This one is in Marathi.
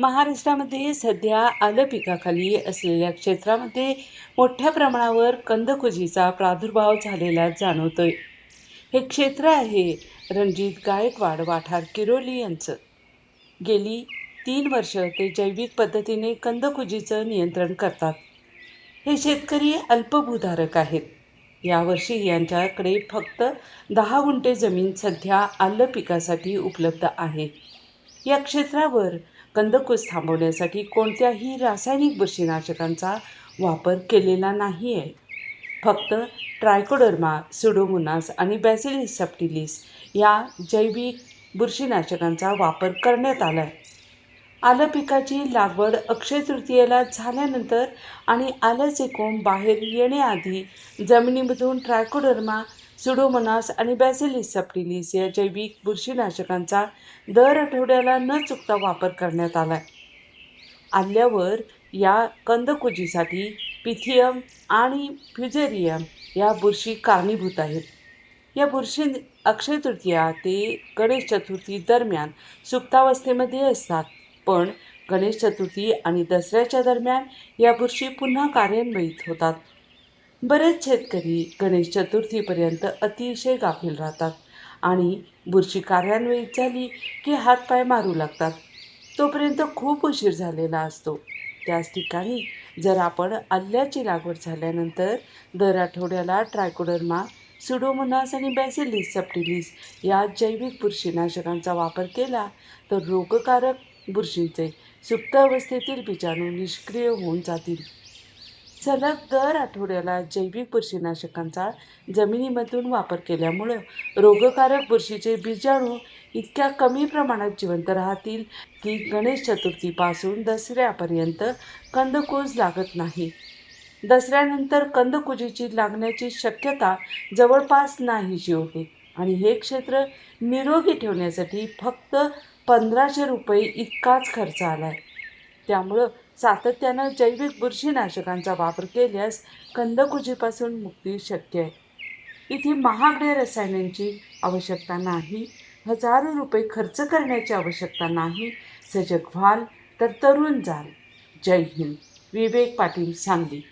महाराष्ट्रामध्ये सध्या आलं पिकाखाली असलेल्या क्षेत्रामध्ये मोठ्या प्रमाणावर कंदकुजीचा प्रादुर्भाव झालेला जाणवतोय. हे क्षेत्र आहे रणजित गायकवाड वाठार किरोली यांचं. गेली तीन वर्ष ते जैविक पद्धतीने कंदकुजीचं नियंत्रण करतात. हे शेतकरी अल्पभूधारक आहेत. यावर्षी यांच्याकडे फक्त दहा गुंठे जमीन सध्या आलं पिकासाठी उपलब्ध आहे. या क्षेत्रावर कंदकुज थांबवण्यासाठी कोणत्याही रासायनिक बुरशीनाशकांचा वापर केलेला नाही आहे फक्त ट्रायकोडर्मा सुडोमोनास आणि बॅसिलिस सप्टिलिस या जैविक बुरशीनाशकांचा वापर करण्यात आला आहे आलं पिकाची लागवड अक्षय तृतीयेला झाल्यानंतर आणि आल्याचे कोंब बाहेर येण्याआधी जमिनीमधून ट्रायकोडर्मा सुडोमोनास आणि बॅसिलिस सप्टिलिस या जैविक बुरशीनाशकांचा दर आठवड्याला न चुकता वापर करण्यात आला आहे आल्यावर या कंदकुजीसाठी पिथियम आणि फ्युजेरियम या बुरशी कारणीभूत आहेत. या बुरशी अक्षय तृतीया ते गणेश चतुर्थी दरम्यान सुप्तावस्थेमध्ये असतात पण गणेश चतुर्थी आणि दसऱ्याच्या दरम्यान या बुरशी पुन्हा कार्यान्वित होतात. बरेच शेतकरी गणेश चतुर्थीपर्यंत अतिशय गाफील राहतात आणि बुरशी कार्यान्वित झाली की हातपाय मारू लागतात. तोपर्यंत खूप उशीर झालेला असतो. त्याच ठिकाणी जर आपण आल्याची लागवड झाल्यानंतर दर आठवड्याला ट्रायकोडर्मा सुडोमोनास आणि बॅसिलिस सप्टिलिस या जैविक बुरशीनाशकांचा वापर केला तर रोगकारक बुरशींचे सुप्त अवस्थेतील बीजाणू निष्क्रिय होऊन जातील. सलग दर आठवड्याला जैविक बुरशीनाशकांचा जमिनीमधून वापर केल्यामुळं रोगकारक बुरशीचे बीजाणू इतक्या कमी प्रमाणात जिवंत राहतील की गणेश चतुर्थीपासून दसऱ्यापर्यंत कंदकुज लागत नाही. दसऱ्यानंतर कंदकुजीची लागण्याची शक्यता जवळपास नाहीशी होते आणि हे क्षेत्र निरोगी ठेवण्यासाठी फक्त पंधराशे रुपये इतकाच खर्च आला आहे त्यामुळं सातत्यानं जैविक बुरशीनाशकांचा वापर केल्यास कंदकुजीपासून मुक्ती शक्य आहे. इथे महागड्या रसायनांची आवश्यकता नाही हजारो रुपये खर्च करण्याची आवश्यकता नाही सजग व्हाल तर तरुण जाल. जय हिंद. विवेक पाटील सांगली.